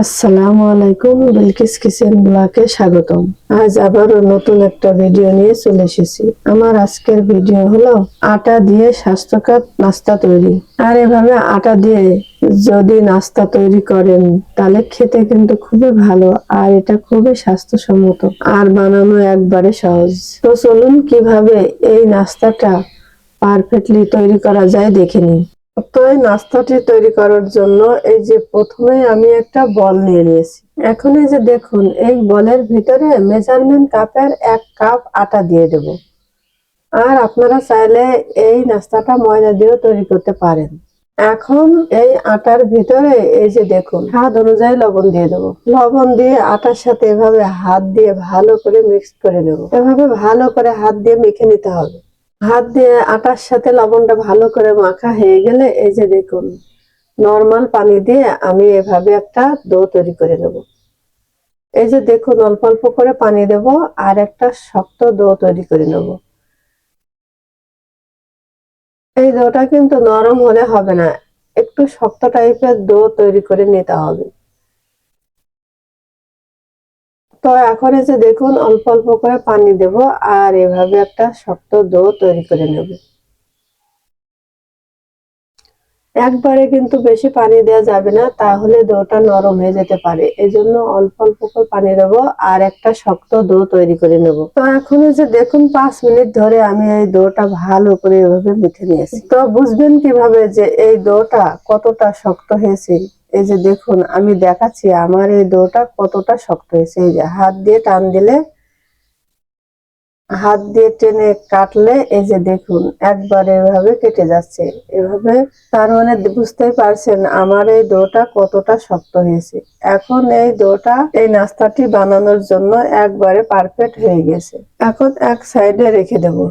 আসসালামু আলাইকুম বিলকিস কিচেন ব্লকে স্বাগতম। আজ আবারও নতুন একটা ভিডিও নিয়ে চলে এসেছি। আমার আজকের ভিডিও হলো আটা দিয়ে স্বাস্থ্যকর নাস্তা তৈরি। আর এভাবে আটা দিয়ে যদি নাস্তা তৈরি করেন, তাহলে খেতে কিন্তু খুবই ভালো আর এটা খুবই স্বাস্থ্যসম্মত আর বানানো একবারে সহজ। তো চলুন কীভাবে এই নাস্তাটা পারফেক্টলি তৈরি করা যায় দেখে নিন তো এই নাস্তাটি তৈরি করার জন্য এই যে প্রথমে আমি একটা বল নিয়ে নিয়েছি। এখন এই যে দেখুন, এই বলের ভিতরে মেজারমেন্ট কাপের এক কাপ আটা দিয়ে দেব। আর আপনারা চাইলে এই নাস্তাটা ময়দা দিয়েও তৈরি করতে পারেন। এখন এই আটার ভিতরে এই যে দেখুন হাত অনুযায়ী লবণ দিয়ে দেবো। লবণ দিয়ে আটার সাথে এভাবে হাত দিয়ে ভালো করে মিক্স করে নেব। এভাবে ভালো করে হাত দিয়ে মেখে নিতে হবে। হাত দিয়ে আটার সাথে লবণটা ভালো করে মাখা হয়ে গেলে এই যে দেখুন নর্মাল পানি দিয়ে আমি এভাবে একটা দো তৈরি করে নেব। এই যে দেখুন, অল্প অল্প করে পানি দেব আর একটা শক্ত দো তৈরি করে নেব। এই দোটা কিন্তু নরম হলে হবে না, একটু শক্ত টাইপের দো তৈরি করে নিতে হবে। তো এখন যে দেখুন, অল্প অল্প করে পানি দেব আর এভাবে একটা শক্ত দো তৈরি করে নেব। একবারে কিন্তু বেশি পানি দেওয়া যাবে না, তাহলে ডোটা নরম হয়ে যেতে পারে। এজন্য অল্প অল্প করে পানি দেব আর একটা শক্ত ডো তৈরি করে নেব। তো এখন যে দেখুন, পাঁচ মিনিট ধরে আমি এই দোটা ভালো করে এভাবে মেখে নিয়েছি। তো বুঝবেন কীভাবে যে এই দোটা কতটা শক্ত হয়েছে? এই যে দেখুন, আমি দেখাচ্ছি, আমার এই ডোটা কতটা শক্ত হয়েছে। এই যে হাত দিয়ে টান দিলে, হাত দিয়ে টেনে কাটলে, এই যে দেখুন, একবার এভাবে কেটে যাচ্ছে। এভাবে, তার মানে বুঝতেই পারছেন, আমার এই ডোটা কতটা শক্ত হয়েছে। এখন এই ডোটা এই নাস্তাটি বানানোর জন্য একবারে পারফেক্ট হয়ে গেছে। এখন এক সাইডে রেখে দেবো।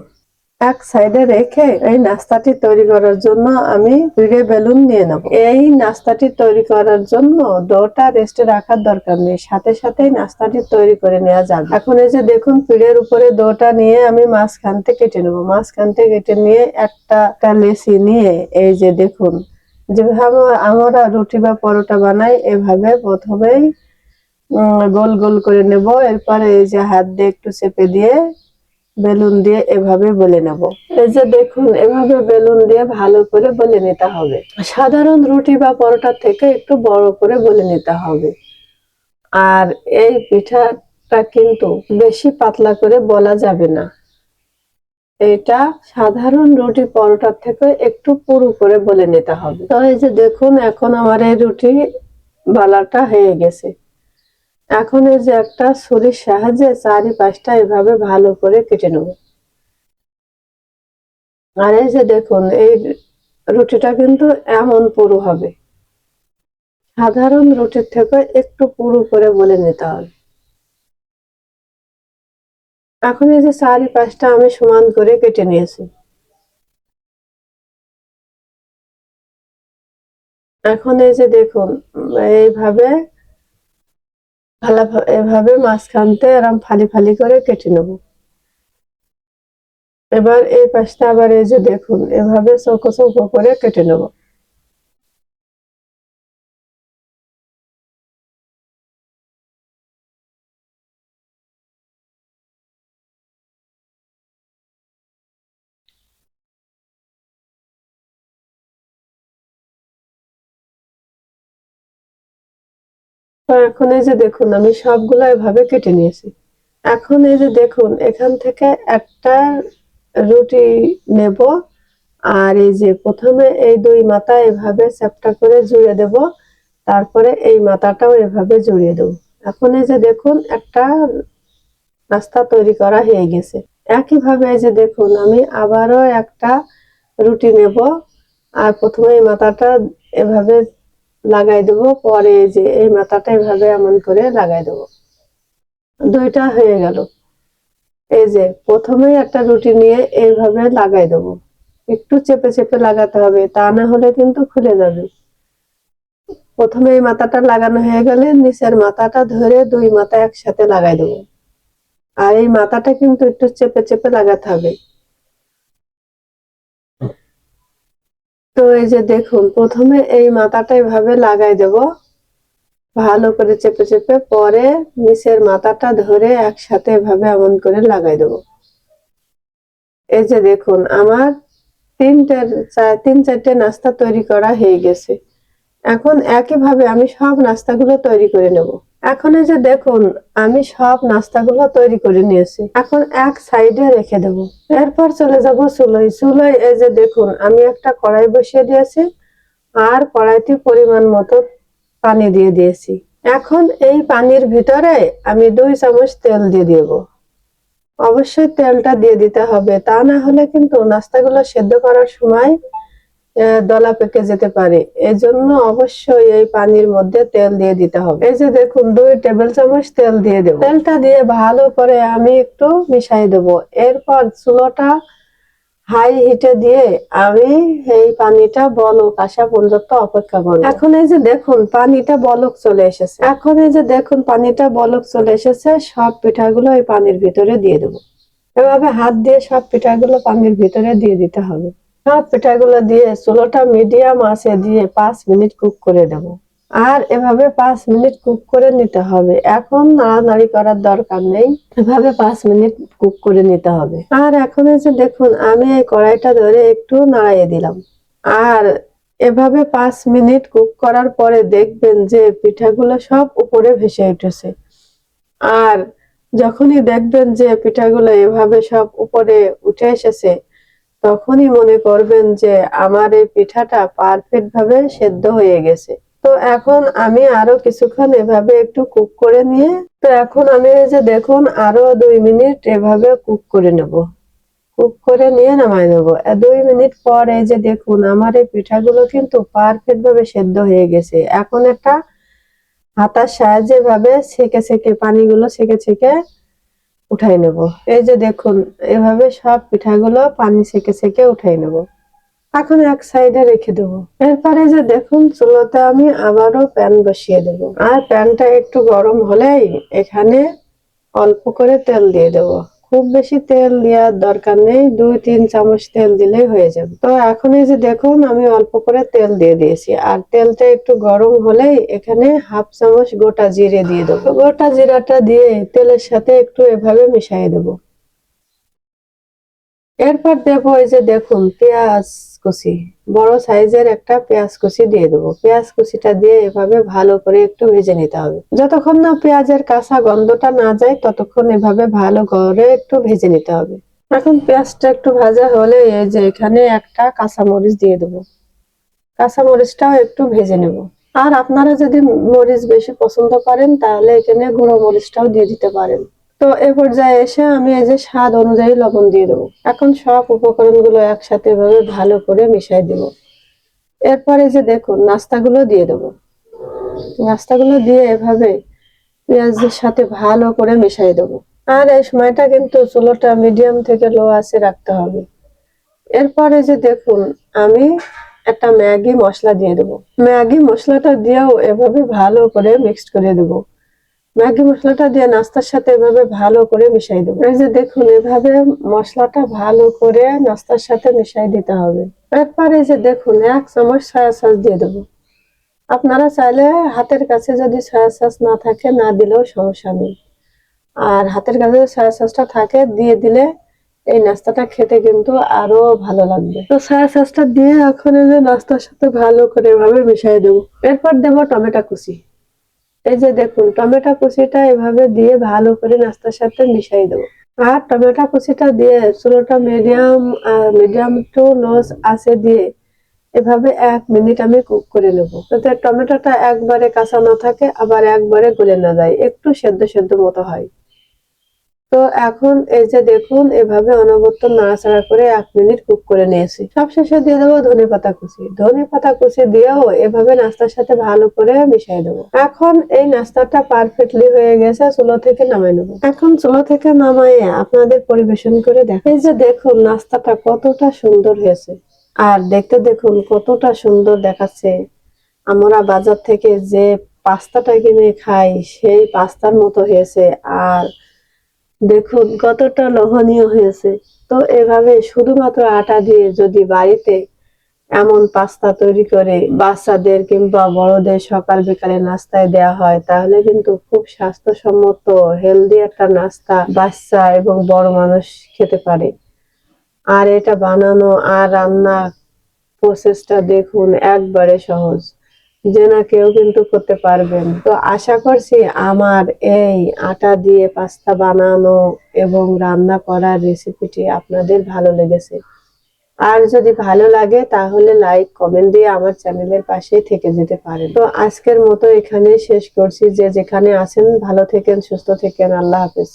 এক সাইডে রেখে এই নাস্তাটি তৈরি করার জন্য আমি পিড়ে বেলুন নিয়ে নেব। এই নাস্তাটি তৈরি করার জন্য ডোটা রেস্টে রাখার দরকার নেই। সাথে সাথেই নাস্তাটি তৈরি করে নেওয়া যাবে। এখন এই যে দেখুন পিড়ের উপরে ডোটা নিয়ে আমি মাঝখান থেকে কেটে নেব। মাঝখান থেকে কেটে নিয়ে একটা লেসি নিয়ে এই যে দেখুন, যেভাবে আমরা রুটি বা পরোটা বানাই, এভাবে প্রথমেই গোল গোল করে নেব। এরপরে এই যে হাত দিয়ে একটু চেপে দিয়ে বেলুন দিয়ে এভাবে বলে নেব। এই যে দেখুন, এভাবে বেলুন দিয়ে ভালো করে বলে নিতে হবে। সাধারণ রুটি বা পরোটা থেকে একটু বড় করে বলে নিতে হবে। আর এই পিঠাটা কিন্তু বেশি পাতলা করে বলা যাবে না। এটা সাধারণ রুটি পরোটার থেকে একটু পুরু করে বলে নিতে হবে। তো এই যে দেখুন, এখন আমার এই রুটি বালাটা হয়ে গেছে। এখন এই যে একটা ছুরির সাহায্যে চারি পাঁচটা এভাবে ভালো করে কেটে নেব। আর এই যে দেখুন, এই রুটিটা কিন্তু এমন পুরু হবে। সাধারণ রুটির থেকে একটু পুরু করে বলে নিতে হবে। এখন এই যে চারি পাঁচটা আমি সমান করে কেটে নিয়েছি। এখন এই যে দেখুন, এইভাবে ফালা এভাবে মাঝখানতে এরম ফালি ফালি করে কেটে নেব। এবার এই পাশটা আবার এই যে দেখুন, এভাবে চৌকো চৌকো করে কেটে নেব। এখন এই যে দেখুন, আমি সবগুলো এভাবে কেটে নিয়েছি। এখন এই যে দেখুন, এখান থেকে একটা রুটি নেব আর এই যে প্রথমে এই দুই মাথা এভাবে চ্যাপটা করে জুড়ে দেব, তারপরে এই মাথাটাও এভাবে জড়িয়ে দেব। এখন এই যে দেখুন, একটা নাস্তা তৈরি করা হয়ে গেছে। একইভাবে এই যে দেখুন, আমি আবারও একটা রুটি নেব আর প্রথমে এই মাথাটা এভাবে লাগাই দেব, পরে যে এই মাথাটা এভাবে এমন করে লাগাই দেব। দুইটা হয়ে গেল। এই যে প্রথমে একটা রুটি নিয়ে এইভাবে লাগাই দেব। একটু চেপে চেপে লাগাতে হবে, তা না হলে কিন্তু খুলে যাবে। প্রথমে এই মাথাটা লাগানো হয়ে গেলে নিচের মাথাটা ধরে দুই মাথা একসাথে লাগাই দেবো। আর এই মাথাটা কিন্তু একটু চেপে চেপে লাগাতে হবে। তো এই যে দেখুন, প্রথমে এই মাথাটা এভাবে লাগাই দেব। ভালো করে চেপে চেপে পরে নিচের মাথাটা ধরে একসাথে এভাবে এমন করে লাগাই দেব। এই যে দেখুন, আমার তিনটে তিন চারটে নাস্তা তৈরি করা হয়ে গেছে। এখন একইভাবে আমি সব নাস্তাগুলো তৈরি করে নেব। এখন এই যে দেখুন, আমি সব নাস্তাগুলো তৈরি করে নিয়েছি। এখন এক সাইডে রেখে দেব। এরপর চলে যাব চুলোয় চুলোয় এই যে দেখুন, আমি একটা কড়াই বসিয়ে দিয়েছি আর কড়াইতে পরিমাণ মতো পানি দিয়ে দিয়েছি। এখন এই পানির ভিতরে আমি দুই চামচ তেল দিয়ে দেব। অবশ্যই তেলটা দিয়ে দিতে হবে, তা না হলে কিন্তু নাস্তাগুলো সেদ্ধ করার সময় দলা পেকে যেতে পারে। এই জন্য অবশ্যই এই পানির মধ্যে তেল দিয়ে দিতে হবে। এই যে দেখুন, দুই টেবিল চামচ তেল দিয়ে দেবো। তেলটা দিয়ে ভালো করে আমি একটু মিশাই দেবো। এরপর চুলোটা হাই হিটে দিয়ে আমি এই পানিটা বলক আসা পর্যন্ত অপেক্ষা করব। এখন এই যে দেখুন, পানিটা বলক চলে এসেছে। এখন এই যে দেখুন, পানিটা বলক চলে এসেছে, সব পিঠাগুলো এই পানির ভিতরে দিয়ে দেবো। এভাবে হাত দিয়ে সব পিঠাগুলো পানির ভিতরে দিয়ে দিতে হবে। পিঠাগুলো দিয়ে চুলোটা মিডিয়াম আছে দিয়ে পাঁচ মিনিট কুক করে দেব। আর এভাবে পাঁচ মিনিট কুক করে নিতে হবে। এখন নাড়ানাড়ি করার দরকার নেই। এভাবে পাঁচ মিনিট কুক করে নিতে হবে। আর এখন যে দেখুন, আমি এই কড়াইটা ধরে একটু নাড়াইয়ে দিলাম। আর এভাবে পাঁচ মিনিট কুক করার পরে দেখবেন যে পিঠাগুলো সব উপরে ভেসে উঠেছে। আর যখনই দেখবেন যে পিঠাগুলো এভাবে সব উপরে উঠে এসেছে তখনই মনে করবেন যে আমার এই পিঠাটা পারফেক্ট ভাবে সেদ্ধ হয়ে গেছে। তো এখন আমি আরও কিছুক্ষণ এভাবে একটু কুক করে নিয়ে, তো এখন আমি এই যে দেখুন আরও দুই মিনিট এভাবে কুক করে নেব। কুক করে নিয়ে নামাই নেব। দুই মিনিট পর এই যে দেখুন আমার এই পিঠাগুলো কিন্তু পারফেক্ট ভাবে সেদ্ধ হয়ে গেছে। এখন একটা হাতার সাহায্যে ভাবে ছেঁকে ছেঁকে, পানিগুলো ছেঁকে ছেঁকে উঠাই নেব। এই যে দেখুন, এভাবে সব পিঠাগুলো পানি ছেঁকে ছেঁকে উঠাই নেব। এখন এক সাইডে রেখে দেব। এরপরে যে দেখুন, চুলোতে আমি আবারও প্যান বসিয়ে দেব। আর প্যানটা একটু গরম হলেই এখানে অল্প করে তেল দিয়ে দেব। খুব বেশি তেল দেওয়ার দরকার নেই, দুই, তিন চামচ তেল দিলেই হয়ে যাবে। তো এখন এই যে দেখুন, আমি অল্প করে তেল দিয়ে দিয়েছি। আর তেলটা একটু গরম হলেই এখানে হাফ চামচ গোটা জিরে দিয়ে দেবো। গোটা জিরাটা দিয়ে তেলের সাথে একটু এভাবে মিশিয়ে দেবো। এরপর দেবো এই যে দেখুন, পেঁয়াজ কুচি। বড় সাইজের একটা পেঁয়াজ কুচি দিয়ে দেবো। পেঁয়াজ কুচিটা দিয়ে এভাবে ভালো করে একটু ভেজে নিতে হবে। যতক্ষণ না পেঁয়াজের কাঁচা গন্ধটা না যায়, ততক্ষণ এভাবে ভালো করে একটু ভেজে নিতে হবে। এখন পেঁয়াজটা একটু ভাজা হলে এই যে এখানে একটা কাঁচামরিচ দিয়ে দেবো। কাঁচামরিচটাও একটু ভেজে নেব। আর আপনারা যদি মরিচ বেশি পছন্দ করেন, তাহলে এখানে গুঁড়ো মরিচটাও দিয়ে দিতে পারেন। তো এ পর্যায়ে এসে আমি এই যে স্বাদ অনুযায়ী লবণ দিয়ে দেবো। এখন সব উপকরণগুলো একসাথে ভাবে ভালো করে মিশাই দেব। এরপরে যে দেখুন, নাস্তাগুলো দিয়ে দেবো। নাস্তাগুলো দিয়ে এভাবে পেঁয়াজের সাথে ভালো করে মিশাই দেবো। আর এই সময়টা কিন্তু চুলোটা মিডিয়াম থেকে লো আছে রাখতে হবে। এরপরে যে দেখুন, আমি একটা ম্যাগি মশলা দিয়ে দেবো। ম্যাগি মশলাটা দিয়েও এভাবে ভালো করে মিক্সড করে দেবো। ম্যাগি মশলাটা দিয়ে নাস্তার সাথে এভাবে ভালো করে মিশাই দেবো। এই যে দেখুন, এভাবে মশলাটা ভালো করে নাস্তার সাথে মিশাই দিতে হবে। এরপরে যে দেখুন, এক চামচ সয়া সস দিয়ে দেবো। আপনারা চাইলে হাতের কাছে যদি সয়া সস না থাকে, না দিলেও সমস্যা নেই। আর হাতের কাছে সয়া সসটা থাকে, দিয়ে দিলে এই নাস্তাটা খেতে কিন্তু আরও ভালো লাগবে। তো সয়া সসটা দিয়ে এখন এই যে নাস্তার সাথে ভালো করে এভাবে মিশিয়ে দেবো। এরপর দেবো টমেটো কুচি। এই যে দেখুন, টমেটো কুচিটা এভাবে দিয়ে ভালো করে নাস্তার সাথে মিশাই দেবো। আর টমেটো কুচিটা দিয়ে চুলোটা মিডিয়াম মিডিয়াম টু লোস আছে দিয়ে এভাবে এক মিনিট আমি কুক করে নেব। যাতে টমেটোটা একবারে কাঁচা না থাকে, আবার একবারে গলে না যায়। একটু সেদ্ধ সেদ্ধ মতো হয়। তো এখন এই যে দেখুন, এভাবে অনবরত নাড়াচাড়া করে এক মিনিট কুক করে নিয়েছি। সবশেষে দিয়ে দেবো ধনে পাতা কুচি। ধনে পাতা কুচি দিয়েও এভাবে নাস্তার সাথে ভালো করে মিশিয়ে দেবো। এখন এই নাস্তাটা পারফেক্টলি হয়ে গেছে, চুলো থেকে নামাই নেব। এখন চুলো থেকে নামাইয়ে আপনাদের পরিবেশন করে দেখেন এই যে দেখুন, নাস্তাটা কতটা সুন্দর হয়েছে। আর দেখতে দেখুন, কতটা সুন্দর দেখাচ্ছে। আমরা বাজার থেকে যে পাস্তাটা কিনে খাই, সেই পাস্তার মতো হয়েছে। আর দেখুন, কতটা লোভনীয় হয়েছে। তো এভাবে শুধুমাত্র আটা দিয়ে যদি বাড়িতে এমন পাস্তা তৈরি করে বাচ্চাদের কিংবা বড়দের সকাল বিকালে নাস্তায় দেওয়া হয়, তাহলে কিন্তু খুব স্বাস্থ্যসম্মত হেলদি একটা নাস্তা বাচ্চা এবং বড় মানুষ খেতে পারে। আর এটা বানানো আর রান্না প্রসেসটা দেখুন একবারে সহজ। যে না কেউ কিন্তু করতে পারবেন। তো আশা করছি আমার এই আটা দিয়ে পাস্তা বানানো এবং রান্না করার রেসিপিটি আপনাদের ভালো লেগেছে। আর যদি ভালো লাগে, তাহলে লাইক কমেন্ট দিয়ে আমার চ্যানেলের পাশেই থেকে যেতে পারেন। তো আজকের মতো এখানেই শেষ করছি। যে যেখানে আছেন, ভালো থেকেন, সুস্থ থেকেন। আল্লাহ হাফেজ।